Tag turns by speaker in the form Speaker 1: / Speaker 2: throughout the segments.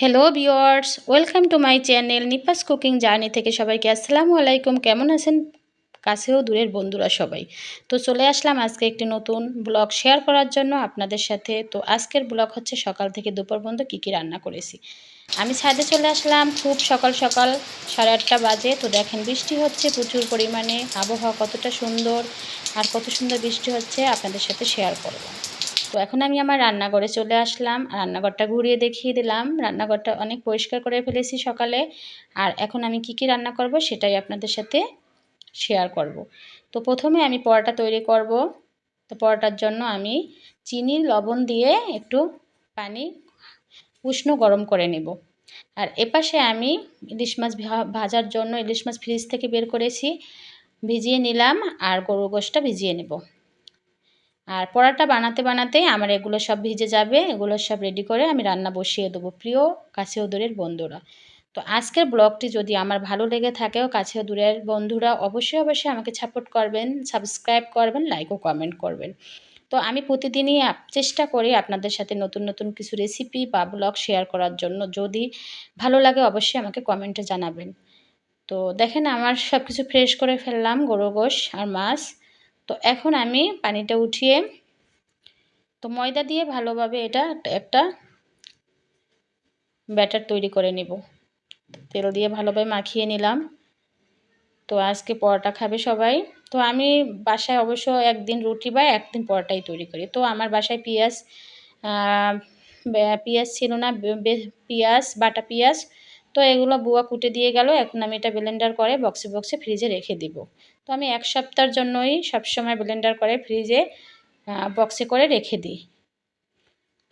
Speaker 1: Hello viewers welcome to my channel Nipa's cooking journey থেকে সবাইকে আসসালামু আলাইকুম। কেমন আছেন? কাছেও দূরের বন্ধুরা সবাই। তো চলে আসলাম আজকে একটি নতুন ব্লগ শেয়ার করার জন্য আপনাদের সাথে। তো আজকের ব্লগ হচ্ছে সকাল থেকে দুপুর পর্যন্ত কী কী রান্না করেছি। আমি ছাদে চলে আসলাম, খুব সকাল সকাল সাড়ে আটটা বাজে। তো দেখেন বৃষ্টি হচ্ছে প্রচুর পরিমাণে। আবহাওয়া কতটা সুন্দর আর কত সুন্দর বৃষ্টি হচ্ছে আপনাদের সাথে শেয়ার করলাম তো এখন আমি আমার রান্নাঘরে চলে আসলাম। রান্নাঘরটা ঘুরিয়ে দেখিয়ে দিলাম। রান্নাঘরটা অনেক পরিষ্কার করে ফেলেছি সকালে। আর এখন আমি কি কি রান্না করব সেটাই আপনাদের সাথে শেয়ার করব। তো প্রথমে আমি পরোটা তৈরি করব। তো পরোটার জন্য আমি চিনি, লবণ দিয়ে একটু পানি উষ্ণ গরম করে নেব। আর এপাশে আমি ইলিশ মাছ ভাজার জন্য ইলিশ মাছ ফ্রিজ থেকে বের করেছি। ভিজিয়ে নিলাম আর গরু গোশটা ভিজিয়ে নেব। আর পরাটা বানাতে বানাতে আমার এগুলো সব ভিজে যাবে, এগুলো সব রেডি করে আমি রান্না বসিয়ে দেবো প্রিয় কাছে দূরের বন্ধুরা। তো আজকের ব্লগটি যদি আমার ভালো লেগে থাকেও কাছে দূরের বন্ধুরা, অবশ্যই অবশ্যই আমাকে সাপোর্ট করবেন সাবস্ক্রাইব করবেন লাইক ও কমেন্ট করবেন। তো আমি প্রতিদিনই চেষ্টা করি আপনাদের সাথে নতুন নতুন কিছু রেসিপি বা ব্লগ শেয়ার করার জন্য। যদি ভালো লাগে অবশ্যই আমাকে কমেন্টে জানাবেন। তো দেখেন, আমার সব কিছু ফ্রেশ করে ফেললাম গরু গোশ আর মাছ। তো এখন আমি পানিটা উঠিয়ে, তো ময়দা দিয়ে ভালোভাবে এটা একটা ব্যাটার তৈরি করে নিব। তেল দিয়ে ভালোভাবে মাখিয়ে নিলাম। তো আজকে পরোটা খাবে সবাই। তো আমি বাসায় অবশ্য একদিন রুটি বা একদিন পরোটাই তৈরি করি। তো আমার বাসায় পেঁয়াজ পেঁয়াজ ছিল না পেঁয়াজ, বাটা পেঁয়াজ, তো এগুলো বুয়া কুটে দিয়ে গেল। এখন আমি এটা ব্লেন্ডার করে বক্সে বক্সে ফ্রিজে রেখে দিব। তো আমি এক সপ্তাহের জন্যই সবসময় ব্লেন্ডার করে ফ্রিজে বক্সে করে রেখে দিই।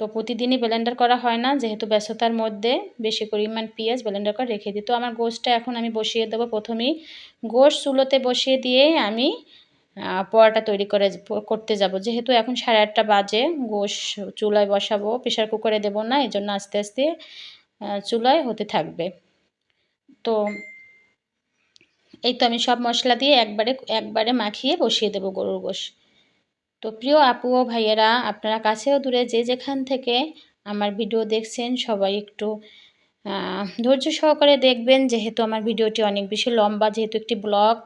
Speaker 1: তো প্রতিদিনই ব্লেন্ডার করা হয় না, যেহেতু ব্যস্ততার মধ্যে বেশি পরিমাণ পেঁয়াজ ব্লেন্ডার করে রেখে দিই। তো আমার গোশটা এখন আমি বসিয়ে দেবো। প্রথমেই গোশ চুলোতে বসিয়ে দিয়ে আমি পরোটা তৈরি করে করতে যাব। যেহেতু এখন সাড়ে আটটা বাজে, গোশ চুলায় বসাবো প্রেশার কুকারে দেবো না এই জন্য আস্তে আস্তে চুলায় হতে থাকবে। তো এই তো আমি সব মশলা দিয়ে একবারে একবারে মাখিয়ে বসিয়ে দেবো গরুর গোশ। তো প্রিয় আপু ও ভাইয়েরা, আপনারা কাছেও দূরে যে যেখান থেকে আমার ভিডিও দেখছেন, সবাই একটু ধৈর্য সহকারে দেখবেন। যেহেতু আমার ভিডিওটি অনেক বেশি লম্বা, যেহেতু একটি ব্লগ,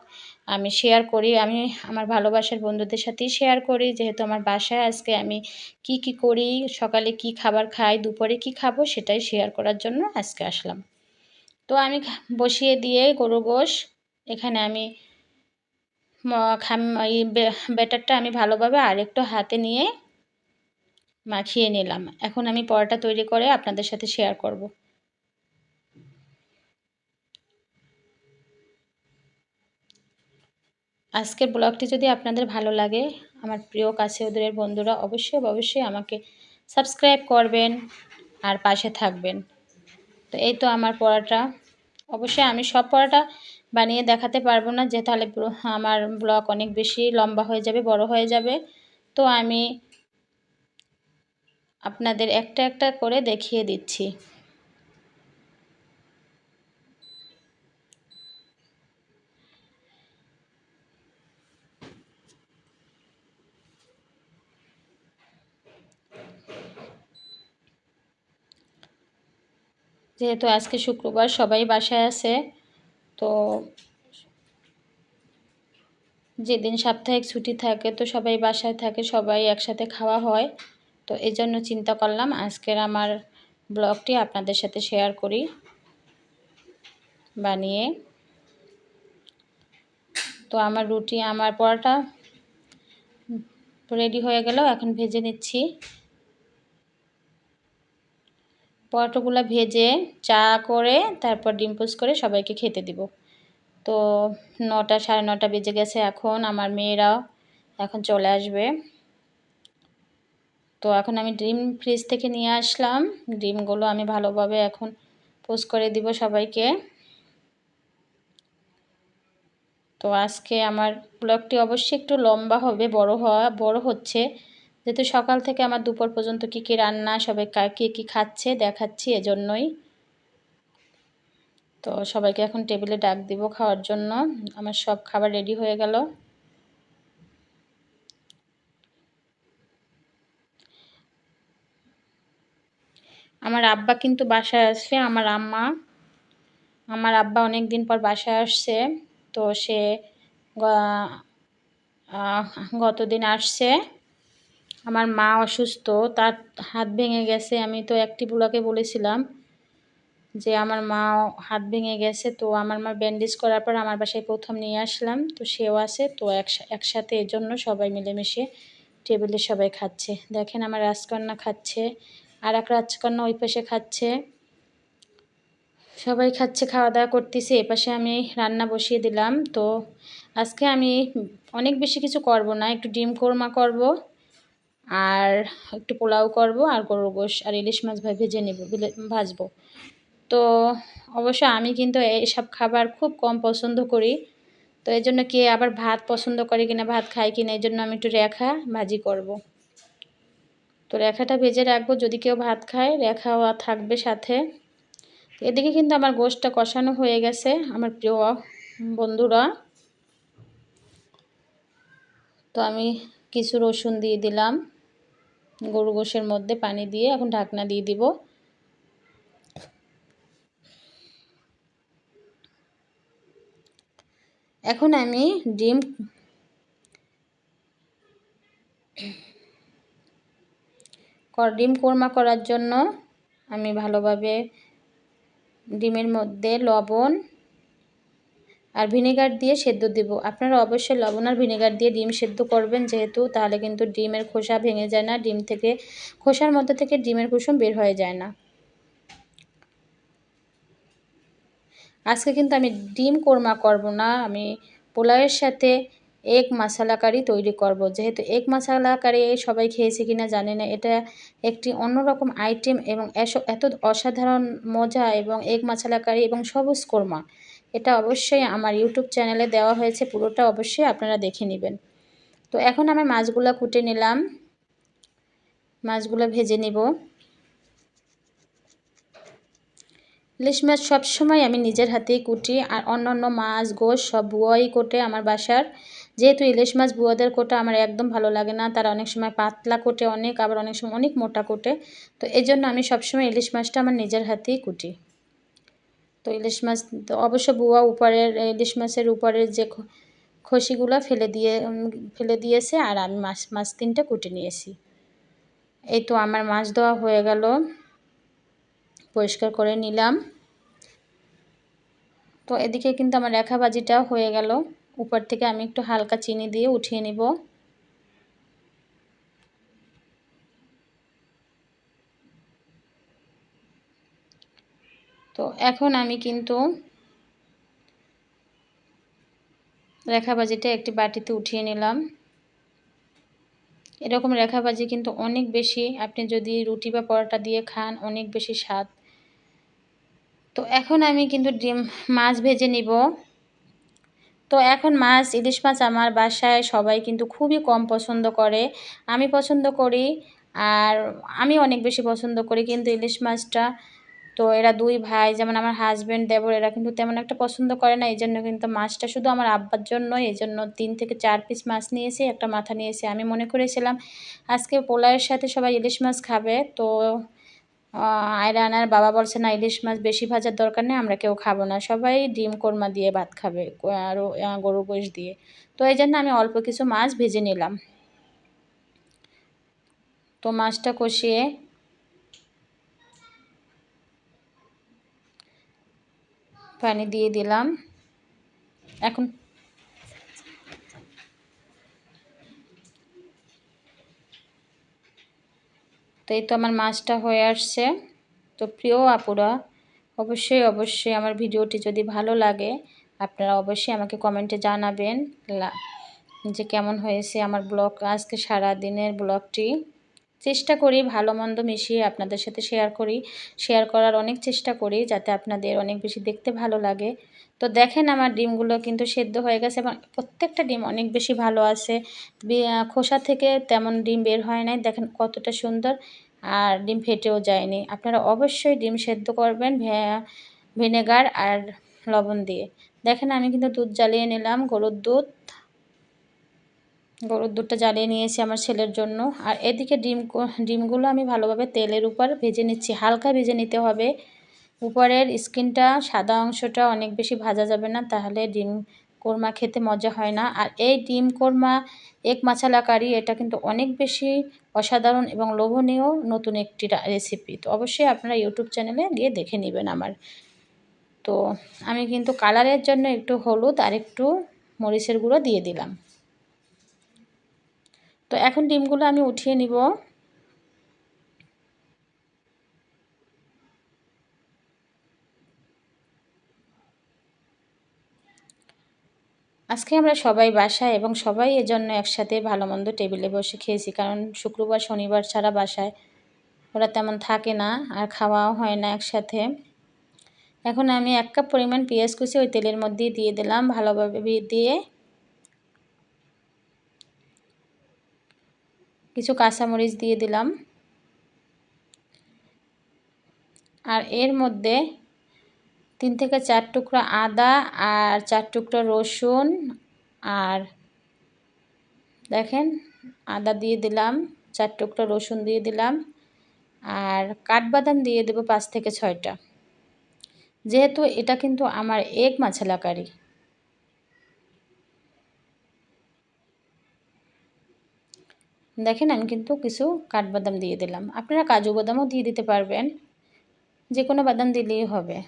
Speaker 1: আমি শেয়ার করি, আমি আমার ভালোবাসার বন্ধুদের সাথেই শেয়ার করি। যেহেতু আমার বাসায় আজকে আমি কি কি করি, সকালে কি খাবার খাই, দুপুরে কি খাব, সেটাই শেয়ার করার জন্য আজকে আসলাম। তো আমি বসিয়ে দিয়ে গরু গোশ এখানে আমি এই ব্যাটারটা আমি ভালোভাবে আরেকটু হাতে নিয়ে মাখিয়ে নিলাম। এখন আমি পরোটা তৈরি করে আপনাদের সাথে শেয়ার করব। আজকের ব্লগটি যদি আপনাদের ভালো লাগে, আমার প্রিয় কাছে ওদের বন্ধুরা অবশ্যই অবশ্যই আমাকে সাবস্ক্রাইব করবেন আর পাশে থাকবেন। তো এই তো আমার পড়াটা অবশ্যই আমি সব পড়াটা বানিয়ে দেখাতে পারব না যে তাহলে আমার ব্লগ অনেক বেশি লম্বা হয়ে যাবে, বড় হয়ে যাবে। তো আমি আপনাদের একটা একটা করে দেখিয়ে দিচ্ছি। যেহেতু আজকে শুক্রবার সবাই বাসায় আছে তো যেদিন সাপ্তাহিক ছুটি থাকে তো সবাই বাসায় থাকে, সবাই একসাথে খাওয়া হয়। তো এই জন্য চিন্তা করলাম আজকের আমার ব্লগটি আপনাদের সাথে শেয়ার করি, বানিয়ে। তো আমার রুটি, আমার পরোটা রেডি হয়ে গেল, এখন ভেজে নিচ্ছি। পরোটাগুলো ভেজে চা করে তারপর ডিম পোস্ট করে সবাইকে খেতে দিব। তো নটা, সাড়ে নটা বেজে গেছে এখন, আমার মেয়েরাও এখন চলে আসবে। তো এখন আমি ডিম ফ্রিজ থেকে নিয়ে আসলাম। ডিমগুলো আমি ভালোভাবে এখন পোস্ট করে দিব সবাইকে। তো আজকে আমার ব্লগটি অবশ্যই একটু লম্বা হবে, বড় হওয়া, বড় হচ্ছে। যেহেতু সকাল থেকে আমার দুপুর পর্যন্ত কী কী রান্না, সবাই কী কী খাচ্ছে দেখাচ্ছি এজন্যই। তো সবাইকে এখন টেবিলে ডাক দিব খাওয়ার জন্য। আমার সব খাবার রেডি হয়ে গেল। আমার আব্বা কিন্তু বাসায় আসছে আমার আম্মা। আমার আব্বা অনেক দিন পর বাসায় আসছে, তো সে গতদিন আসছে। আমার মা অসুস্থ, তার হাত ভেঙে গেছে। আমি তো একটি বুলাকে বলেছিলাম যে, আমার মা হাত ভেঙে গেছে। তো আমার মা ব্যান্ডেজ করার পর আমার বাসায় প্রথম নিয়ে আসলাম। তো সেও আছে, তো একসাথে এর জন্য সবাই মিলেমিশে টেবিলে সবাই খাচ্ছে। দেখেন আমার রাজকন্যা খাচ্ছে আর এক রাজকন্যা ওই পাশে খাচ্ছে। সবাই খাচ্ছে খাওয়া দাওয়া করতেছে এপাশে আমি রান্না বসিয়ে দিলাম। তো আজকে আমি অনেক বেশি কিছু করব না, একটু ডিম কোরমা করব। আর একটু পোলাও করব আর গরুর গোশ আর ইলিশ মাছ ভেজে নেব ভাজবো। তো অবশ্য আমি কিন্তু এইসব খাবার খুব কম পছন্দ করি। তো এই জন্য কে আবার ভাত পছন্দ করে কিনা, ভাত খায় কিনা, এই জন্য আমি একটু রেখা ভাজি করব। তো রেখাটা ভেজে রাখব, যদি কেউ ভাত খায়, রেখা থাকবে সাথে। এদিকে কিন্তু আমার গোশটা কষানো হয়ে গেছে, আমার প্রিয় বন্ধুরা। তো আমি কিছু রসুন দিয়ে দিলাম। গরু গোশের মধ্যে পানি দিয়ে এখন ঢাকনা দিয়ে দিব। এখন আমি ডিম ডিম কোরমা করার জন্য আমি ভালোভাবে ডিমের মধ্যে লবণ আর ভিনেগার দিয়ে সেদ্ধ দেব। আপনারা অবশ্যই লবণ আর ভিনেগার দিয়ে ডিম সেদ্ধ করবেন যেহেতু, তাহলে কিন্তু ডিমের খোসা ভেঙে যায় না, ডিম থেকে, খোসার মধ্যে থেকে ডিমের কুসুম বের হয়ে যায় না। আজকে কিন্তু আমি ডিম কোরমা করব না, আমি পোলাওয়ের সাথে এক মশালা কারি তৈরি করব। যেহেতু এক মশালা কারি সবাই খেয়েছে কিনা জানে না, এটা একটি অন্যরকম আইটেম এবং এত অসাধারণ মজা এবং এক মশালা কারি এবং সবুজ কোরমা। এটা অবশ্যই আমার ইউটিউব চ্যানেলে দেওয়া হয়েছে, পুরোটা অবশ্যই আপনারা দেখে নেবেন। তো এখন আমি মাছগুলো কুটে নিলাম। মাছগুলো ভেজে নিব। ইলিশ মাছ সবসময় আমি নিজের হাতেই কুটি, আর অন্য অন্য মাছ, গোশ সব বুয়াই কোটে আমার বাসার। যেহেতু ইলিশ মাছ বুয়াদের কোটা আমার একদম ভালো লাগে না, তারা অনেক সময় পাতলা কোটে অনেক, আবার অনেক সময় অনেক মোটা কোটে। তো এই জন্য আমি সবসময় ইলিশ মাছটা আমার নিজের হাতেই কুটি। তো ইলিশ মাছ, অবশ্য বুয়া উপরের, ইলিশ মাছের উপরের যে খসিগুলো ফেলে দিয়ে ফেলে দিয়েছে আর আমি মাছ মাছ তিনটা কুটে নিয়েছি। এই তো আমার মাছ দেওয়া হয়ে গেল। পরিষ্কার করে নিলাম। তো এদিকে কিন্তু আমার রেখা ভাজিটা হয়ে গেল। উপর থেকে আমি একটু হালকা চিনি দিয়ে উঠিয়ে নিব। তো এখন আমি কিন্তু রেখাবাজিটা একটি বাটিতে উঠিয়ে নিলাম। এরকম রেখাবাজি কিন্তু অনেক বেশি, আপনি যদি রুটি বা পরোটা দিয়ে খান, অনেক বেশি স্বাদ। তো এখন আমি কিন্তু ডিম, মাছ ভেজে নিব। তো এখন মাছ, ইলিশ মাছ আমার বাসায় সবাই কিন্তু খুবই কম পছন্দ করে। আমি পছন্দ করি, আর আমি অনেক বেশি পছন্দ করি, কিন্তু ইলিশ মাছটা তো এরা দুই ভাই, যেমন আমার হাজব্যান্ড দেবর, এরা কিন্তু তেমন একটা পছন্দ করে না এই জন্য কিন্তু মাছটা শুধু আমার আব্বার জন্য এই জন্য তিন থেকে চার পিস মাছ নিয়েছি, একটা মাথা নিয়েছি। আমি মনে করেছিলাম আজকে পোলাওয়ের সাথে সবাই ইলিশ মাছ খাবে, তো আয়রানার বাবা বলছে, না, ইলিশ মাছ বেশি ভাজার দরকার নেই, আমরা কেউ খাব না। সবাই ডিম কোরমা দিয়ে ভাত খাবে আরও গরু গোশ দিয়ে। তো এই জন্য আমি অল্প কিছু মাছ ভেজে নিলাম। তো মাছটা কষিয়ে পানি দিয়ে দিলাম। এখন তো এই তো আমার মাছটা হয়ে আসছে। তো প্রিয় আপুরা, অবশ্যই অবশ্যই আমার ভিডিওটি যদি ভালো লাগে, আপনারা অবশ্যই আমাকে কমেন্টে জানাবেন। যে কেমন হয়েছে আমার ব্লগ, আজকে সারা দিনের ব্লগটি। চেষ্টা করি ভালো মন্দ মিশিয়ে আপনাদের সাথে শেয়ার করি। শেয়ার করার অনেক চেষ্টা করি যাতে আপনাদের অনেক বেশি দেখতে ভালো লাগে। তো দেখেন আমার ডিমগুলো কিন্তু সেদ্ধ হয়ে গেছে এবং প্রত্যেকটা ডিম অনেক বেশি ভালো আছে। খোসা থেকে তেমন ডিম বের হয় নাই। দেখেন কতটা সুন্দর আর ডিম ফেটেও যায়নি। আপনারা অবশ্যই ডিম সেদ্ধ করবেন ভিনেগার আর লবণ দিয়ে। দেখেন আমি কিন্তু দুধ জ্বালিয়ে নিলাম। গরুর দুধ গরুর দুধটা জ্বালিয়ে নিয়েছি আমার ছেলের জন্য। আর এদিকে ডিম ডিমগুলো আমি ভালোভাবে তেলের উপর ভেজে নিচ্ছি। হালকা ভেজে নিতে হবে। উপরের স্কিনটা সাদা অংশটা অনেক বেশি ভাজা যাবে না, তাহলে ডিম কোরমা খেতে মজা হয় না। আর এই ডিম কোরমা এক মাছালা কারি এটা কিন্তু অনেক বেশি অসাধারণ এবং লোভনীয় নতুন একটি রেসিপি তো অবশ্যই আপনারা ইউটিউব চ্যানেলে গিয়ে দেখে নেবেন আমার। তো আমি কিন্তু কালারের জন্য একটু হলুদ আর একটু মরিচের গুঁড়ো দিয়ে দিলাম। তো এখন ডিমগুলো আমি উঠিয়ে নিব। আজকে আমরা সবাই বাসায় এবং সবাই এজন্য একসাথে ভালো মন্দ টেবিলে বসে খেয়েছি, কারণ শুক্রবার, শনিবার ছাড়া বাসায় ওরা তেমন থাকে না আর খাওয়াও হয় না একসাথে। এখন আমি এক কাপ পরিমাণ পেঁয়াজ কুচি ওই তেলের মধ্যে দিয়ে দিলাম ভালোভাবে দিয়ে। কিছু কাঁচামরিচ দিয়ে দিলাম। আর এর মধ্যে তিন থেকে চার টুকরো আদা আর চার টুকরো রসুন আর দেখেন আদা দিয়ে দিলাম, চার টুকরো রসুন দিয়ে দিলাম আর কাঠবাদাম দিয়ে দেবো পাঁচ থেকে ছয়টা। যেহেতু এটা কিন্তু আমার এক মাছালা কারি দেখেন আমি কিন্তু কিছু কাঠবাদাম দিয়ে দিলাম। আপনারা কাজু বাদামও দিয়ে দিতে পারবেন। যে কোনো বাদাম দিলেই হবে।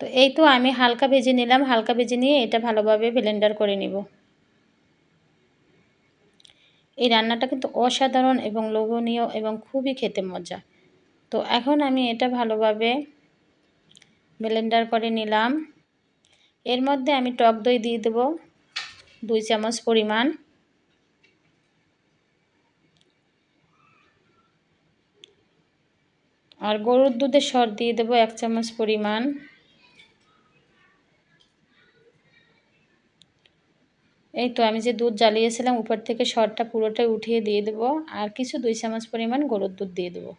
Speaker 1: তো এই তো আমি হালকা ভেজে নিলাম। হালকা ভেজে নিয়ে এটা ভালোভাবে ব্লেন্ডার করে নিব। এই রান্নাটা কিন্তু অসাধারণ এবং লোভনীয় এবং খুবই খেতে মজা। তো এখন আমি এটা ভালোভাবে ব্লেন্ডার করে নিলাম। এর মধ্যে আমি টক দই দিয়ে দেব। দুই চামচ পরিমাণ। আর গরুর দুধের সর দিয়ে দেবো এক চামচ পরিমাণ। এই তো আমি যে দুধ জ্বালিয়েছিলাম, উপর থেকে সরটা পুরোটাই উঠিয়ে দিয়ে দেব আর কিছু দুই চামচ পরিমাণ গরুর দুধ দিয়ে দেবো।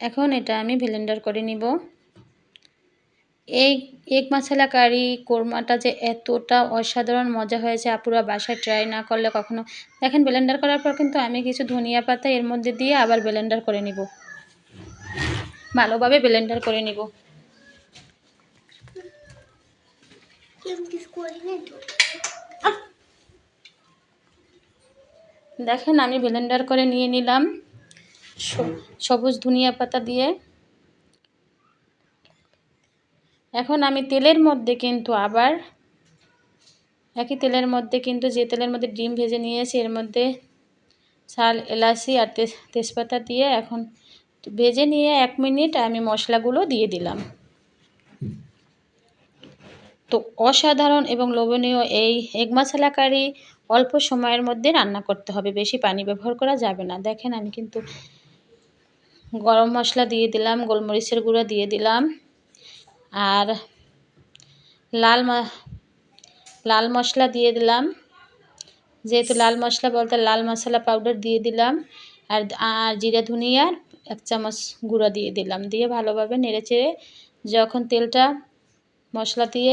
Speaker 1: এখন এটা আমি ব্লেন্ডার করে নিব। এই এক মশলা কারি কোরমাটা যে এতটা অসাধারণ মজা হয়েছে, আপুরা বাসায় ট্রাই না করলে কখনো। দেখেন ব্লেন্ডার করার পর কিন্তু আমি কিছু ধনিয়া পাতা এর মধ্যে দিয়ে আবার ব্লেন্ডার করে নিব। ভালোভাবে ব্লেন্ডার করে নিব। দেখেন, আমি ব্লেন্ডার করে নিয়ে নিলাম। সবুজ ধনিয়া পাতা দিয়ে। এখন আমি তেলের মধ্যে কিন্তু আবার, একই তেলের মধ্যে কিন্তু যে তেলের মধ্যে ডিম ভেজে নিয়েছি, এর মধ্যে চাল এলাচি আর তেজপাতা দিয়ে এখন ভেজে নিয়ে এক মিনিট আমি মশলাগুলো দিয়ে দিলাম। তো অসাধারণ এবং লোভনীয় এই এগ মশলা কারি অল্প সময়ের মধ্যে রান্না করতে হবে, বেশি পানি ব্যবহার করা যাবে না। দেখেন আমি কিন্তু গরম মশলা দিয়ে দিলাম, গোলমরিচের গুঁড়ো দিয়ে দিলাম। আর লাল লাল মশলা দিয়ে দিলাম। যেহেতু লাল মশলা বলতে লাল মশলা পাউডার দিয়ে দিলাম আর আর জিরা ধনিয়ার এক চামচ গুঁড়ো দিয়ে দিলাম। দিয়ে ভালোভাবে নেড়ে চেড়ে যখন তেলটা মশলা দিয়ে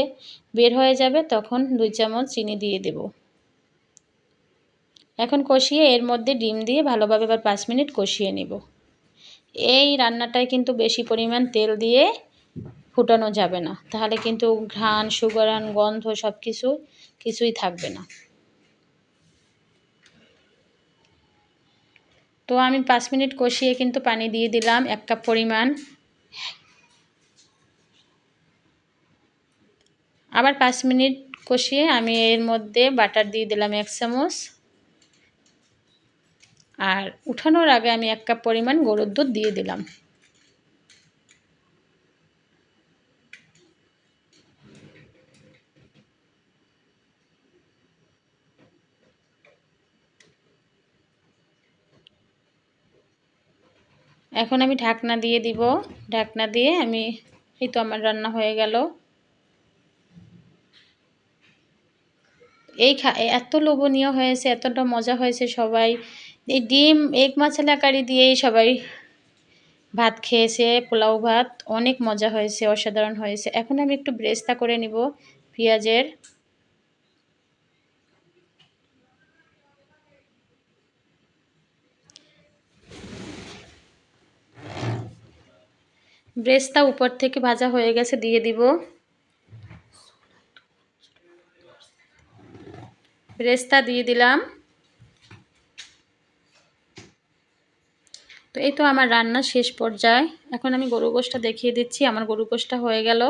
Speaker 1: বের হয়ে যাবে তখন দুই চামচ চিনি দিয়ে দেব। এখন কষিয়ে এর মধ্যে ডিম দিয়ে ভালোভাবে এবার পাঁচ মিনিট কষিয়ে নেব। এই রান্নাটায় কিন্তু বেশি পরিমাণ তেল দিয়ে ফুটানো যাবে না। তাহলে কিন্তু ঘ্রাণ সুগরান গন্ধ সব কিছু কিছুই থাকবে না। তো আমি পাঁচ মিনিট কষিয়ে কিন্তু পানি দিয়ে দিলাম, এক কাপ পরিমাণ। আবার পাঁচ মিনিট কষিয়ে আমি এর মধ্যে বাটার দিয়ে দিলাম এক চামচ। আর উঠানোর আগে আমি এক কাপ পরিমাণ গরুর দুধ দিয়ে দিলাম। এখন আমি ঢাকনা দিয়ে দিব। ঢাকনা দিয়ে আমি, এই তো আমার রান্না হয়ে গেল। এই এত লোভনীয় হয়েছে, এতটা মজা হয়েছে সবাই। এই ডিম এক মাছালা কারি দিয়েই সবাই ভাত খেয়েছে, পোলাও ভাত, অনেক মজা হয়েছে, অসাধারণ হয়েছে। এখন আমি একটু ব্রেস্তা করে নিব, পেঁয়াজের। ব্রেস্তা উপর থেকে ভাজা হয়ে গেছে, দিয়ে দিব। ব্রেস্তা দিয়ে দিলাম। তো এই তো আমার রান্না শেষ পর্যায়ে। এখন আমি গরু গোশটা দেখিয়ে দিচ্ছি, আমার গরু গোশটা হয়ে গেল।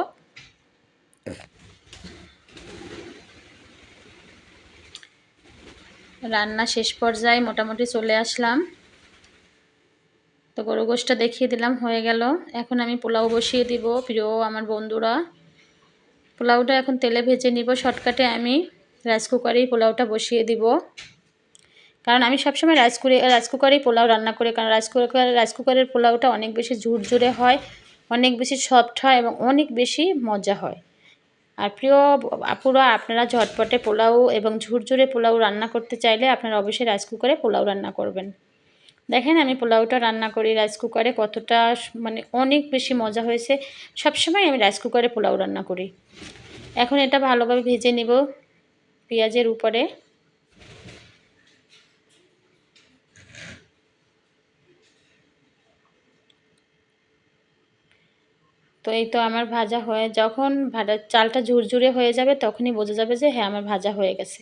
Speaker 1: রান্না শেষ পর্যায়ে মোটামুটি চলে আসলাম। তো গরু গোশটা দেখিয়ে দিলাম, হয়ে গেল। এখন আমি পোলাও বসিয়ে দিব, প্রিয় আমার বন্ধুরা। পোলাওটা এখন তেলে ভেজে নিব, শর্টকাটে আমি রাইস কুকারেই পোলাওটা বসিয়ে দিব। কারণ আমি সবসময় রাইস কুকারে, রাইস কুকারেই পোলাও রান্না করি, কারণ রাইস কুকার, রাইস কুকারের পোলাওটা অনেক বেশি ঝুরঝুরে হয়, অনেক বেশি সফট হয় এবং অনেক বেশি মজা হয়। আর প্রিয় আপুরা, আপনারা ঝটপটে পোলাও এবং ঝুরঝুরে পোলাও রান্না করতে চাইলে আপনারা অবশ্যই রাইস কুকারে পোলাও রান্না করবেন। দেখেন আমি পোলাওটা রান্না করি রাইস কুকারে কতটা মানে অনেক বেশি মজা হয়েছে। সবসময় আমি রাইস কুকারে পোলাও রান্না করি। এখন এটা ভালোভাবে ভেজে নিব পেঁয়াজের উপরে। তো এই তো আমার ভাজা হয়ে, যখন ভাজা চালটা ঝুরঝুরে হয়ে যাবে তখনই বোঝা যাবে যে হ্যাঁ আমার ভাজা হয়ে গেছে।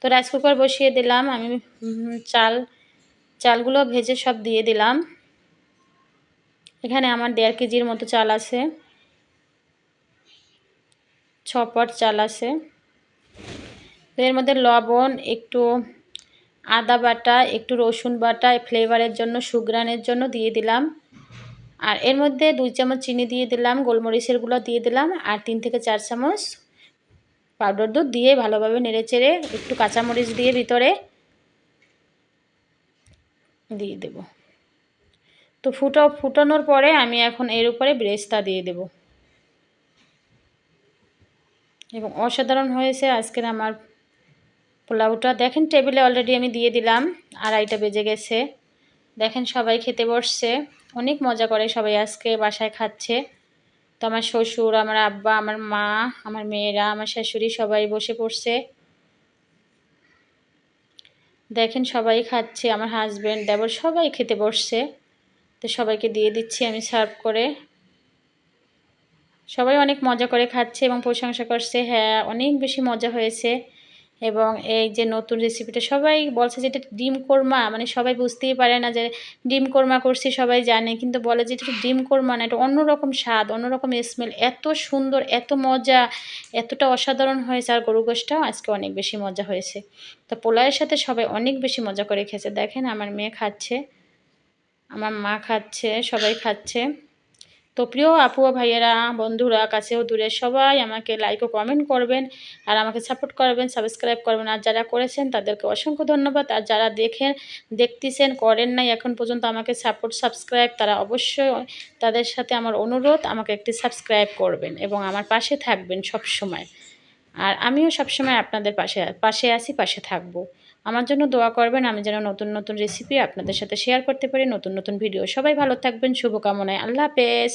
Speaker 1: তো রাইস কুকার বসিয়ে দিলাম, আমি চাল চালগুলো ভেজে সব দিয়ে দিলাম। এখানে আমার দেড় কেজির মতো চাল আছে। ছ পট চাল আছে। এর মধ্যে লবণ, একটু আদা বাটা, একটু রসুন বাটা ফ্লেভারের জন্য সুগ্রানের জন্য দিয়ে দিলাম। আর এর মধ্যে দুই চামচ চিনি দিয়ে দিলাম, গোলমরিচের গুঁড়ো দিয়ে দিলাম, আর তিন থেকে চার চামচ পাউডার দুধ দিয়ে ভালোভাবে নেড়ে চেড়ে একটু কাঁচামরিচ দিয়ে ভিতরে দিয়ে দেব। তো ফুটো, ফুটানোর পরে আমি এখন এর উপরে ব্রেস্তা দিয়ে দেব। এবং অসাধারণ হয়েছে আজকের আমার পোলাওটা। দেখেন টেবিলে অলরেডি আমি দিয়ে দিলাম, আড়াইটা বেজে গেছে। দেখেন সবাই খেতে বসছে, অনেক মজা করে সবাই আজকে বাসায় খাচ্ছে। তো আমার শ্বশুর, আমার আব্বা, আমার মা, আমার মেয়েরা, আমার শাশুড়ি সবাই বসে পড়ছে। দেখেন সবাই খাচ্ছে, আমার হাজব্যান্ড দেবর সবাই খেতে বসছে। তো সবাইকে দিয়ে দিচ্ছি আমি সার্ভ করে। সবাই অনেক মজা করে খাচ্ছে এবং প্রশংসা করছে হ্যাঁ অনেক বেশি মজা হয়েছে। এবং এই যে নতুন রেসিপিটা সবাই বলছে যে এটা ডিম কোরমা মানে সবাই বুঝতেই পারে না যে ডিম কোরমা করছি, সবাই জানে। কিন্তু বলে যে এটা ডিম কোরমা না, এটা অন্যরকম স্বাদ, অন্যরকম স্মেল এত সুন্দর, এত মজা, এতটা অসাধারণ হয়েছে। আর গরু গোষ্ঠটাও আজকে অনেক বেশি মজা হয়েছে। তো পোলাওয়ের সাথে সবাই অনেক বেশি মজা করে খেয়েছে। দেখেন আমার মেয়ে খাচ্ছে, আমার মা খাচ্ছে, সবাই খাচ্ছে। তো প্রিয় আপু ভাইয়েরা, বন্ধুরা, কাছেও দূরে সবাই আমাকে লাইক ও কমেন্ট করবেন আর আমাকে সাপোর্ট করবেন সাবস্ক্রাইব করবেন। আর যারা করেছেন তাদেরকে অসংখ্য ধন্যবাদ। আর যারা দেখেন দেখতেছেন, করেন নাই, এখন পর্যন্ত আমাকে সাপোর্ট সাবস্ক্রাইব তারা অবশ্যই তাদের সাথে আমার অনুরোধ, আমাকে একটি সাবস্ক্রাইব করবেন এবং আমার পাশে থাকবেন সব সময় আর আমিও সবসময় আপনাদের পাশে পাশে আসি পাশে থাকব। আমার জন্য দোয়া করবেন, আমি যেন নতুন নতুন রেসিপি আপনাদের সাথে শেয়ার করতে পারি, নতুন নতুন ভিডিও সবাই ভালো থাকবেন, শুভকামনায়। আল্লাহ হাফেজ।